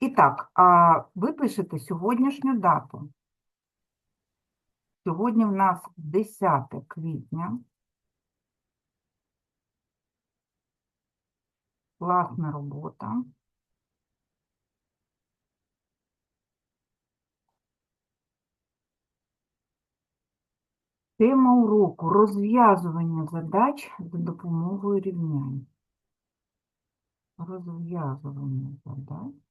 І так, ви пишете сьогоднішню дату. Сьогодні в нас 10 квітня. Класна робота. Тема уроку розв'язування задач за допомогою рівнянь. Розв'язування задач.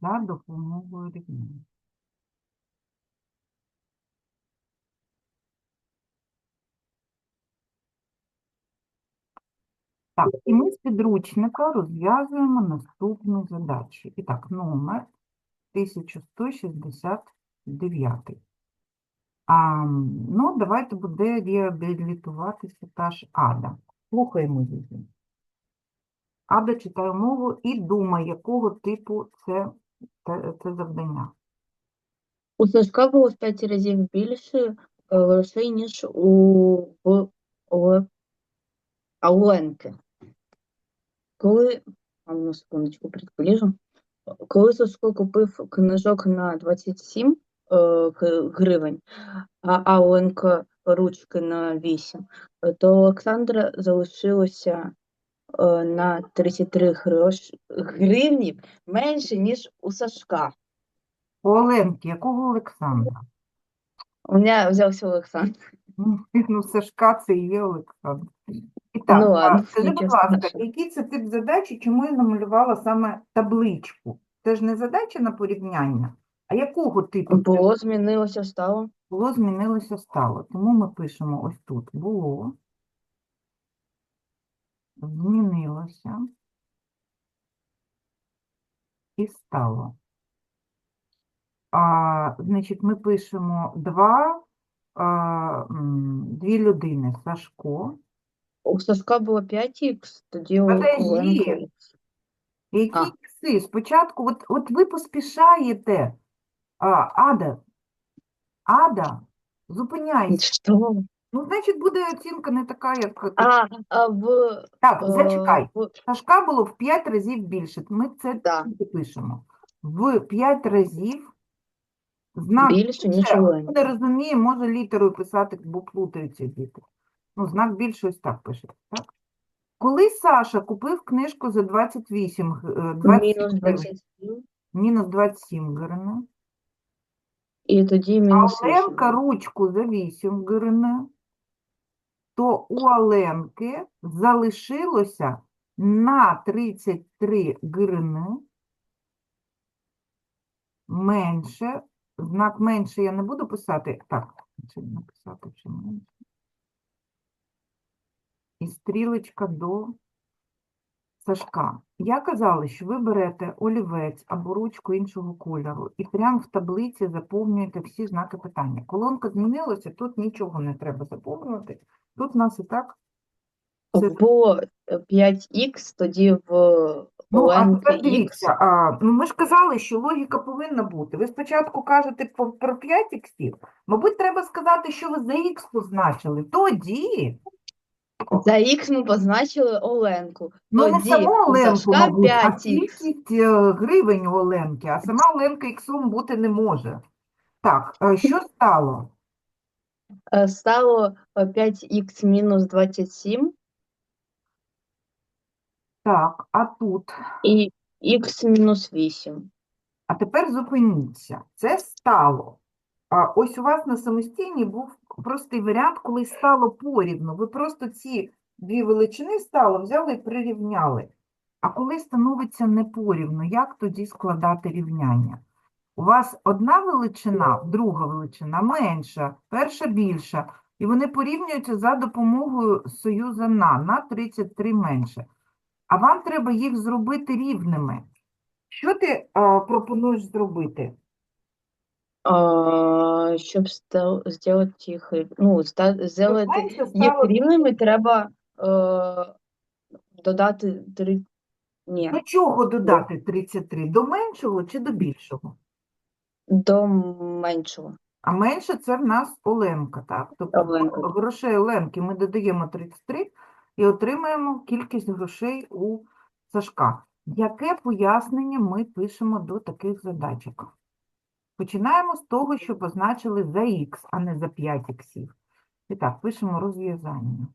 За допомогою рівнянь. Так, і ми з підручника розв'язуємо наступні задачі. І так, номер 1169. А, ну, давайте буде реабілітуватися та ж Ада. Слухаємо її. Ада читає мову і думає, якого типу це, це, завдання. У Сашка було в 5 разів більше е, грошей, ніж у в, Оле- у Ленки. Коли, а ну, секундочку, предполіжу. Коли Сашко купив книжок на 27 е, гривень, а, а Оленка ручки на 8, е, то Олександра залишилося на 33 грош, гривні менше, ніж у Сашка. У Оленки, якого Олександра? У мене взявся Олександр. Ну, Сашка це і є Олександр. І так, Ну ладно, скажи, будь ласка, який це тип задачі, чому я намалювала саме табличку? Це ж не задача на порівняння, а якого типу Було, змінилося, стало. було, змінилося, стало. Тому ми пишемо ось тут було, змінилося і стало. А, значить, ми пишемо два, а, дві людини, Сашко. У Сашка було 5х, тоді у. Оленки. Які А. Спочатку, от, от ви поспішаєте. А, Ада, Ада, зупиняйся. Що? Ну, значить, буде оцінка не така, як... А, а в, Так, е, зачекай. в Сашка було в 5 разів більше. Ми це Да. пишемо. В 5 разів знак більше, ніж у Хто Оленки. не розуміє, може літерою писати, бо плутаються діти. Ну, знак більше ось так пише. Так? Коли Саша купив книжку за 28, г- е, 27 Мінус гривень, 27. мінус 27 гривень, І тоді а мінус Оленка 8. ручку за 8 гривень, то у Оленки залишилося на 33 гривні менше. Знак менше я не буду писати. Так, чи написати чи менше. І стрілочка до Сашка. Я казала, що ви берете олівець або ручку іншого кольору і прямо в таблиці заповнюєте всі знаки питання. Колонка змінилася, тут нічого не треба заповнювати. Тут у нас і так все Було 5х, тоді в Ну, а тепер дивіться, а, ну ми ж казали, що логіка повинна бути. Ви спочатку кажете про 5 іксів, мабуть, треба сказати, що ви за х позначили. Тоді, За Х ми позначили Оленку. ну не Тоді саму у Оленку, Сашка мабуть, а 5х. кількість е, гривень у Оленки, а сама Оленка іксом бути не може. Так, е, що стало? Е, Стало 5х мінус 27 Так, а тут, і х мінус 8. а тепер зупиніться. Це стало. А ось у вас на самостійній був простий варіант, коли стало порівну. Ви просто ці дві величини стало, взяли і прирівняли. А коли становиться непорівну, як тоді складати рівняння? У вас одна величина, друга величина менша, перша більша, і вони порівнюються за допомогою союза на, на 33 менше. А вам треба їх зробити рівними. Що ти а, пропонуєш зробити? А, щоб ста- зробити їх, ну, ста- зробити їх стало рівними, треба е, додати 3. Ні, До чого додати 33? До меншого чи до більшого? До меншого. А менше це в нас Оленка, так? Тобто Оленка. грошей Оленки ми додаємо 33, і отримаємо кількість грошей у Сашка. Яке пояснення ми пишемо до таких задачок? Починаємо з того, що позначили за х, а не за 5 іксів. І так, пишемо розв'язання.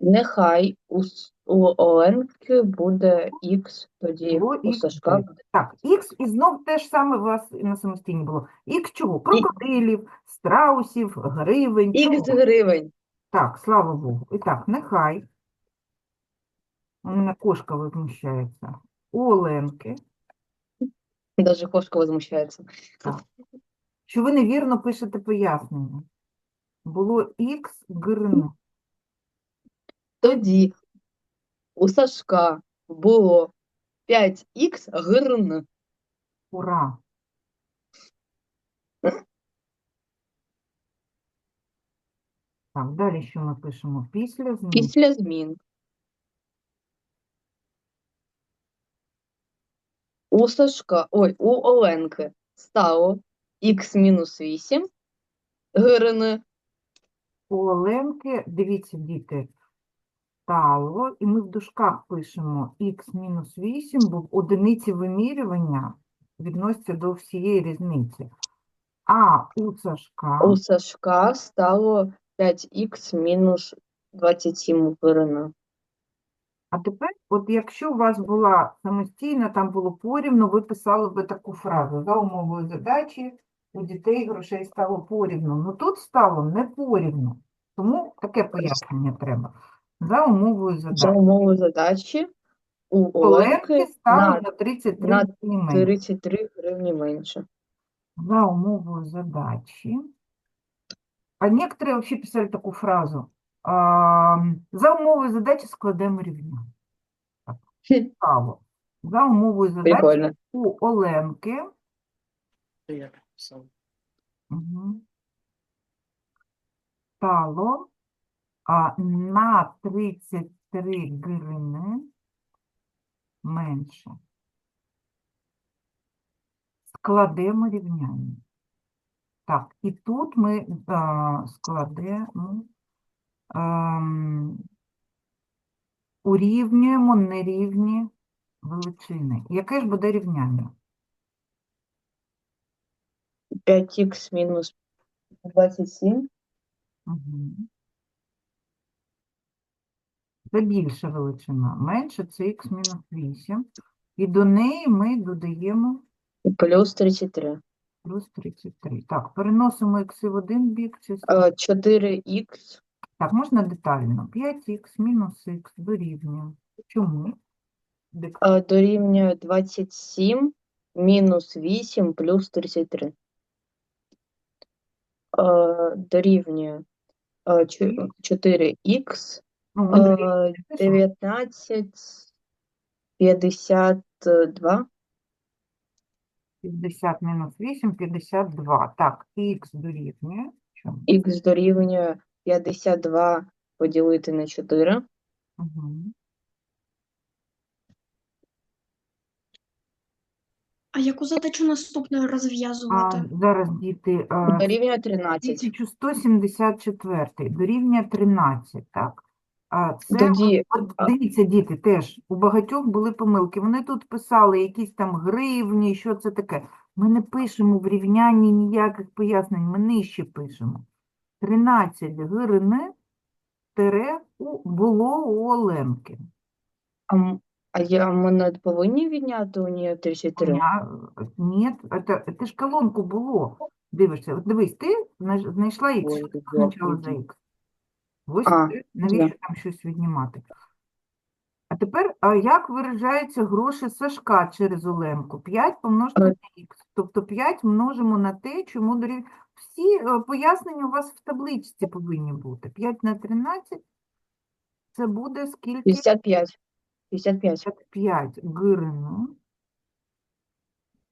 Нехай у, С- у Оленки буде Х, тоді Було у Сашка буде. буде Так, х і знов те ж саме у вас і на самостійні було. Х чого? Крокодилів, страусів, гривень. Х чого? гривень. Так, слава Богу. І так, нехай. У мене кошка возмущається. Оленки. Даже кошка возмущається. Що ви невірно пишете пояснення. Було х грн. Тоді у Сашка було 5х грн. Ура! Так, далі що ми пишемо? Після змін. Після змін. У Сашка, ой, у Оленки стало х мінус 8 грн. У Оленки, дивіться, діти, стало, і ми в дужках пишемо х мінус 8, бо одиниці вимірювання відносяться до всієї різниці. А у Сашка, У Сашка стало 5х мінус 27 грн. а тепер, от якщо у вас була самостійна, там було порівну, ви писали би таку фразу. За умовою задачі у дітей грошей стало порівну. Ну тут стало не порівну. Тому таке пояснення треба. За умовою За задачі. умовою задачі у Оленки Оленки стало на на 33 на гривні менше. 33 гривні менше. За умовою задачи. А некоторые вообще писали такую фразу. а, За умовою задачі складемо рівня. Так, цікаво. За умовою задачі Прикольно. у Оленки мгм, стало на 33 гривни менше. Складемо рівняння. Так, і тут ми а, складемо, ем, урівнюємо нерівні величини. Яке ж буде рівняння? 5х мінус 27 Угу. Це більша величина. Менше це х мінус 8. І до неї ми додаємо плюс 33. плюс 33. Так, переносимо х в один бік. Це... Е, 4х Так, можна детально. 5х мінус х дорівнює. Чому? Дик- дорівнює 27 мінус 8 плюс 33. Е, Дорівнює е, 4х Ну, ми дорівнює е, пишемо. 19 52 50 мінус 8, 52. Так, х дорівнює. Чому? х дорівнює 52 поділити на 4 Угу. А яку задачу наступною А, розв'язувати? зараз, діти, а, дорівнює 13. 1174 дорівнює 13, так? А це, Тоді от а- дивіться, діти, теж у багатьох були помилки. Вони тут писали якісь там гривні, що це таке. Ми не пишемо в рівнянні ніяких пояснень, ми нижче пишемо. 13 гривни тире у- було у Оленки. А, а я, ми не повинні відняти у нього 33? Ня- Ні, це, це ж колонку було. Дивишся, от дивись, ти знайшла х, що я означало за х? Ось А, навіщо да. там щось віднімати? А тепер, а як виражаються гроші Сашка через Оленку? 5 помножити Е. на х. Тобто 5 множимо на те, чому дорівнює. Всі е, пояснення у вас в табличці повинні бути. 5 на 13 – це буде скільки? 55. 55. 55 гривень.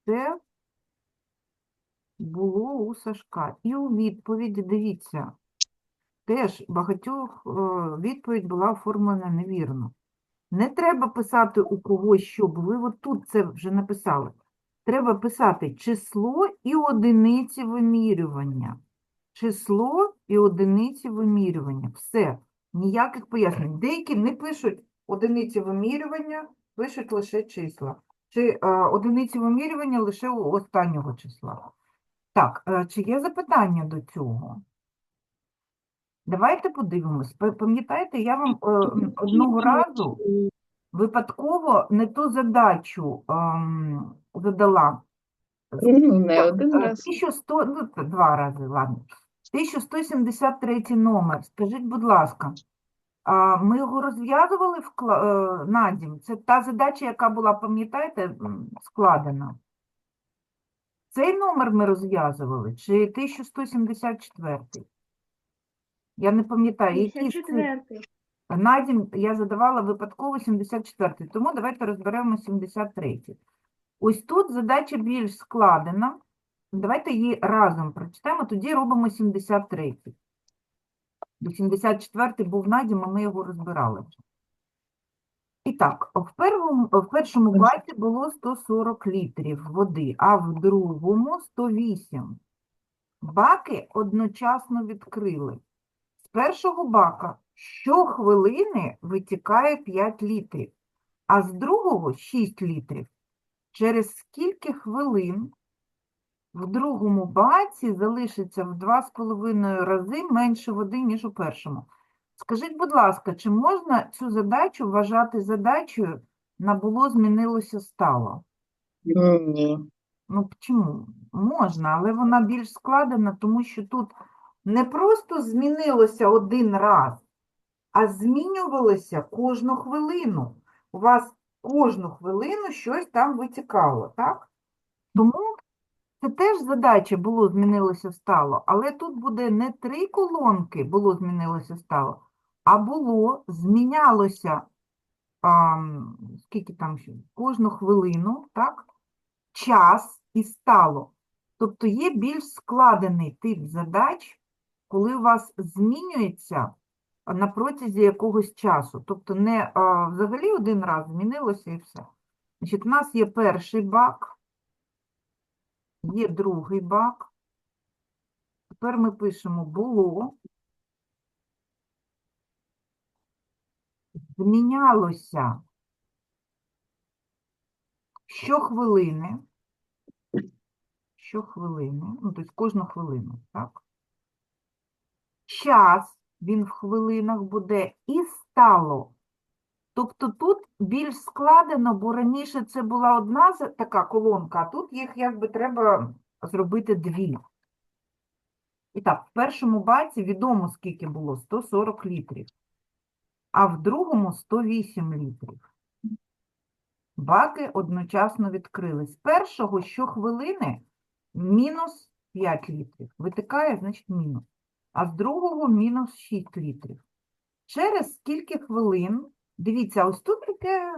Це було у Сашка. І у відповіді, дивіться, теж багатьох е, відповідь була оформлена невірно. Не треба писати у когось що, бо ви от тут це вже написали. Треба писати число і одиниці вимірювання. Число і одиниці вимірювання. Все. Ніяких пояснень. Деякі не пишуть одиниці вимірювання, пишуть лише числа. Чи е, одиниці вимірювання лише у останнього числа. Так, е, чи є запитання до цього? Давайте подивимось. Пам'ятаєте, я вам е, одного разу випадково не ту задачу ем, задала. Не один Е, раз. 1100, ну, два рази, ладно. 1173 номер. Скажіть, будь ласка, ми його розв'язували в кла- е, на дім? Це та задача, яка була, пам'ятаєте, складена? Цей номер ми розв'язували, чи 1174? Я не пам'ятаю, який з цих? На дім я задавала випадково 74, тому давайте розберемо 73. Ось тут задача більш складена. Давайте її разом прочитаємо, тоді робимо 73. Бо 74 був надім, а ми його розбирали. І так, в першому, в першому баці було 140 літрів води, а в другому 108. Баки одночасно відкрили. З першого бака щохвилини витікає 5 літрів, а з другого 6 літрів. Через скільки хвилин в другому баці залишиться в 2,5 рази менше води, ніж у першому? Скажіть, будь ласка, чи можна цю задачу вважати задачею на було змінилося стало? Ні. Ну, чому? Можна, але вона більш складена, тому що тут не просто змінилося один раз, а змінювалося кожну хвилину. У вас кожну хвилину щось там витікало, так? Тому це теж задача було змінилося стало, але тут буде не три колонки було змінилося стало, а було змінялося а, скільки там ще? Кожну хвилину, так? час і стало. Тобто є більш складений тип задач, коли у вас змінюється на протязі якогось часу. Тобто не а, взагалі один раз змінилося і все. Значить, у нас є перший бак, є другий бак. Тепер ми пишемо було. Змінялося щохвилини. Щохвилини, ну, тобто кожну хвилину, так? Час, він в хвилинах буде, і стало. Тобто тут більш складено, бо раніше це була одна така колонка, а тут їх якби треба зробити дві. І так, в першому баці відомо, скільки було 140 літрів, а в другому 108 літрів. Баки одночасно відкрили. З першого щохвилини мінус 5 літрів. Витикає, значить мінус. А з другого мінус 6 літрів. Через скільки хвилин, дивіться, ось тут таке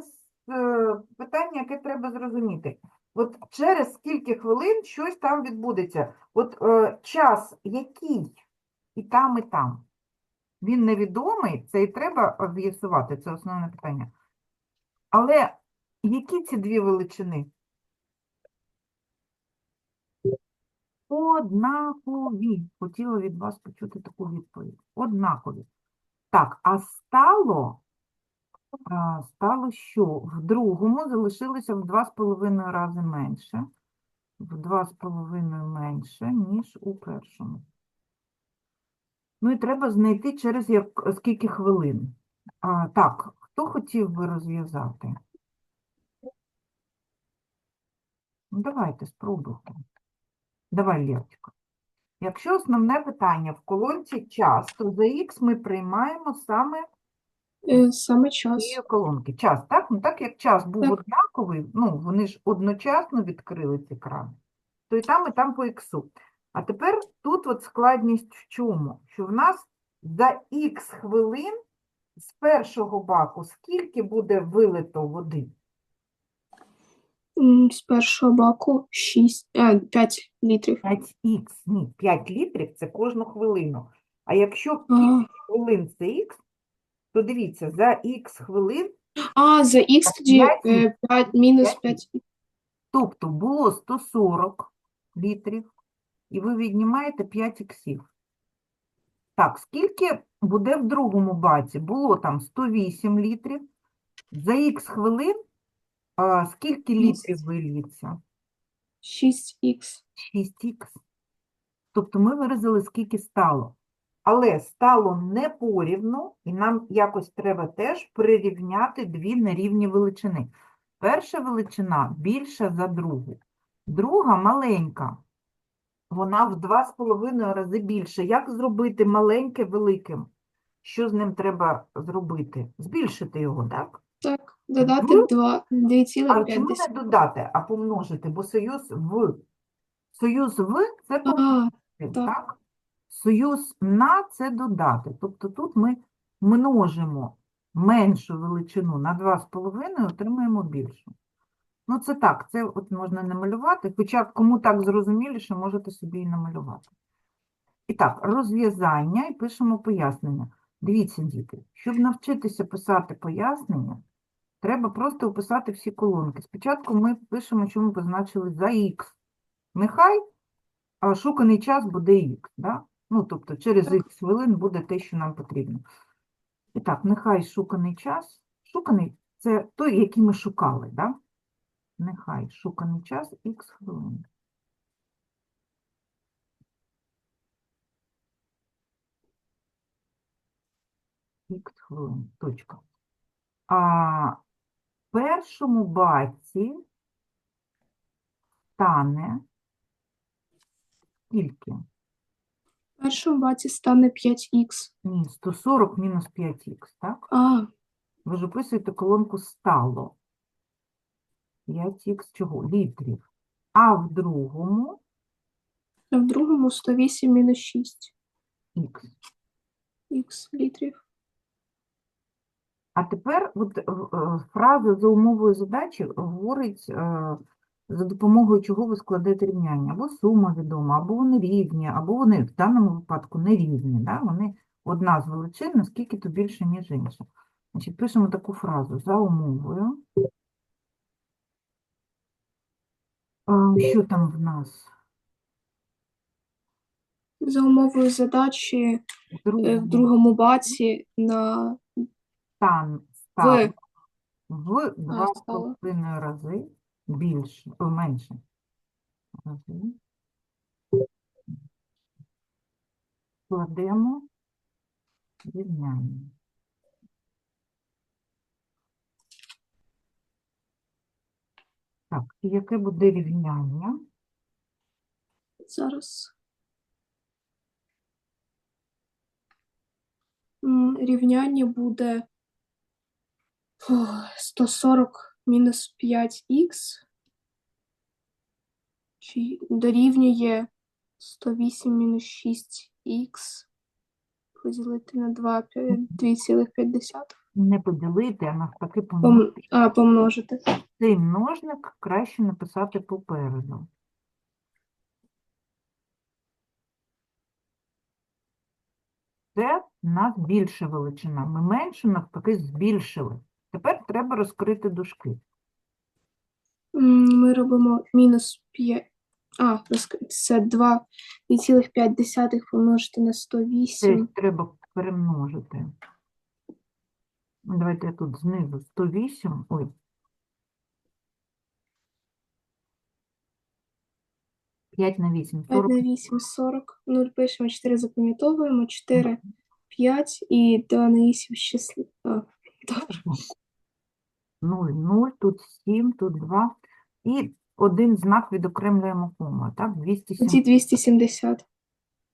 е, питання, яке треба зрозуміти. От через скільки хвилин щось там відбудеться. От е, час який і там, і там. Він невідомий, це і треба з'ясувати, це основне питання. Але які ці дві величини? Однакові. Хотіла від вас почути таку відповідь. Однакові. Так, а стало, стало що? В другому залишилося в 2,5 рази менше. В 2,5 менше, ніж у першому. Ну і треба знайти через як, скільки хвилин. А, так, хто хотів би розв'язати? Давайте, спробуйте. Давай, Лєвчика. Якщо основне питання в колонці час, то за х ми приймаємо саме Е, Саме час. цієї колонки. Час, так? Ну, так як час був Так. однаковий, ну, вони ж одночасно відкрили ці крани, то і там, і там по іксу. А тепер тут от складність в чому? Що в нас за х хвилин з першого баку скільки буде вилито води? З першого баку 6, а, 5 літрів. 5х, ні, 5 літрів – це кожну хвилину. А якщо А, хвилин – це х, то дивіться, за х хвилин, а за х тоді п'ять е, 5, мінус П'ять 5. тобто було 140 літрів, і ви віднімаєте 5 іксів. Так, скільки буде в другому баці? Було там 108 літрів. За х хвилин а, скільки літрів вильється? 6х. 6х. Тобто ми виразили, скільки стало. Але стало не порівну, і нам якось треба теж прирівняти дві нерівні величини. Перша величина більша за другу. Друга маленька. Вона в 2,5 рази більше. Як зробити маленьке великим? Що з ним треба зробити? Збільшити його, так? Так, додати Ну, 2, А чому 2,5. не додати, а помножити? Бо союз в. Союз в це А, помножити, так. так? Союз на це додати. Тобто тут ми множимо меншу величину на 2,5 отримаємо більшу. Ну, це так, це от можна не малювати, хоча кому так зрозуміліше, можете собі і намалювати. І так, розв'язання і пишемо пояснення. Дивіться, діти, щоб навчитися писати пояснення, треба просто описати всі колонки. Спочатку ми пишемо, що ми позначили за х. Нехай а, шуканий час буде х, да? Ну, тобто через х хвилин буде те, що нам потрібно. І так, нехай шуканий час. Шуканий – це той, який ми шукали, да? Нехай шуканий час х хвилин. Х хвилин. Точка. А першому баці стане скільки? В першому баці стане 5х. Ні, 140 мінус 5х, так? А, Ви ж описуєте колонку стало. 5х чого? Літрів. А в другому в другому 108 мінус 6 х. х літрів. А тепер от, е, фраза за умовою задачі говорить, е, за допомогою чого ви складете рівняння. Або сума відома, або вони рівні, або вони в даному випадку не рівні. Да? Вони одна з величин, наскільки то більше, ніж інша. Значить, пишемо таку фразу за умовою. Що там в нас? За умовою задачі В е, в другому баці на стан став в два з стало. половиною рази більше, о, менше. Рази. Кладемо рівняння. Так, і яке буде рівняння? зараз. М, Рівняння буде 140 мінус 5х чи дорівнює 108 мінус 6х поділити на 2, 2,5. Не поділити, а навпаки Пом... помножити. А, помножити. Цей множник краще написати попереду. Це в нас більша величина. Ми меншу навпаки збільшили. Тепер треба розкрити дужки. Ми робимо мінус 5. А, це 2,5 помножити на Це 108. треба перемножити. Давайте я тут знизу 108. Ой. П'ять на 8, 5 40. на 8, 40. 0 пишемо, 4 запам'ятовуємо, 4, 5 і 2 на 8 числі. А, добре. 0, 0, тут 7, тут 2. І один знак відокремлюємо кома, так? 207. Тоді 270.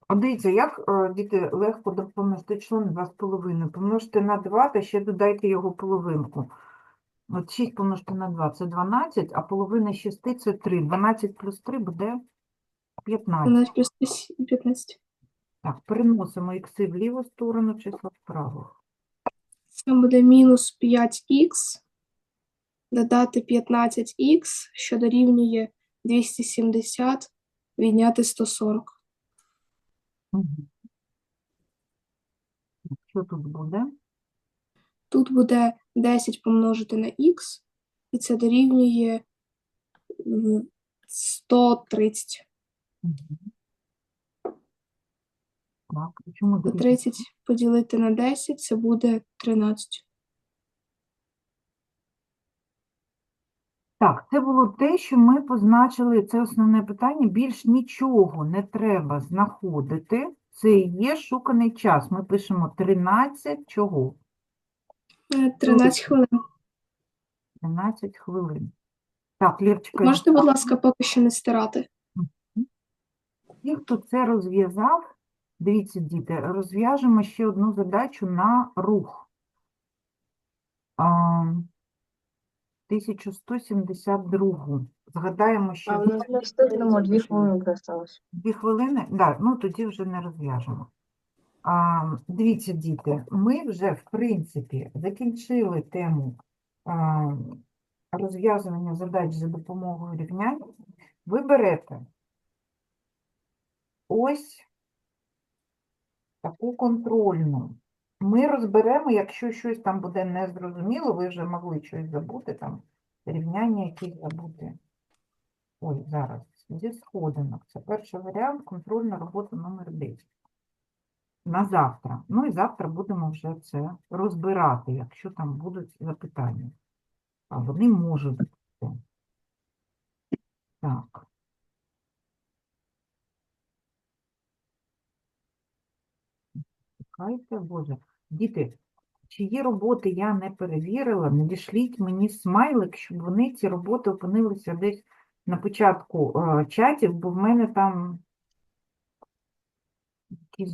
А дивіться, як е, діти легко допомогти член 2,5. Помножте на 2 та ще додайте його половинку. От 6 помножити на 2 – це 12, а половина 6 – це 3. 12 плюс 3 буде 15. 12 плюс – 15. Так, переносимо ікси в ліву сторону, числа вправо. Це буде мінус 5х, додати 15х, що дорівнює 270, відняти 140. Що тут буде? Тут буде 10 помножити на х, і це дорівнює м, 130. Так, чому 30 поділити на 10 це буде 13. Так, це було те, що ми позначили, це основне питання. Більш нічого не треба знаходити. Це і є шуканий час. Ми пишемо 13 чого? Е, 13 хвилин. 13 хвилин. Так, Лєвчика, Можете, будь ласка, поки що не стирати? ті, хто це розв'язав, дивіться, діти, розв'яжемо ще одну задачу на рух. А, 1172. Згадаємо, що А, Не встигнемо, дві хвилини залишилось. Дві хвилини? Да, ну тоді вже не розв'яжемо. А, дивіться, діти, ми вже, в принципі, закінчили тему а, розв'язування задач за допомогою рівнянь. Ви берете ось таку контрольну. Ми розберемо, якщо щось там буде незрозуміло, ви вже могли щось забути, там рівняння якісь забути. Ой, зараз, зі сходинок. Це перший варіант, контрольна робота номер 10. На завтра. Ну і завтра будемо вже це розбирати, якщо там будуть запитання. А вони можуть бути. Так. Чекайте, Боже. Діти, чиї роботи я не перевірила, надішліть мені смайлик, щоб вони, ці роботи, опинилися десь на початку е, чатів, бо в мене там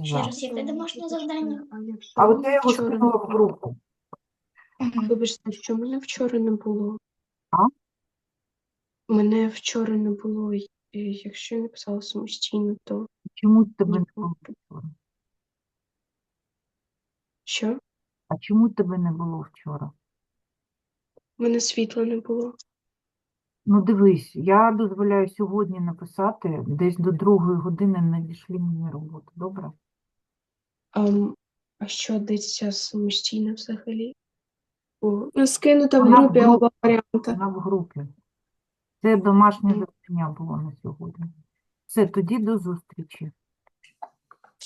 Ще раз, яке домашнє завдання? А от я його скинула в групу. Вибачте, що мене вчора не було. А? Мене вчора не було. Якщо я написала самостійно, то Чому тебе не було? Що? А чому тебе не було вчора? У мене світла не було. Ну, дивись, я дозволяю сьогодні написати, десь до другої години надішлі мені роботу, добре? А, м, а що диться самостійно взагалі? Ну, Скинута в Вона в групі групі. оба варіанти. Вона в групі. Це домашнє завдання було на сьогодні. Все, тоді до зустрічі.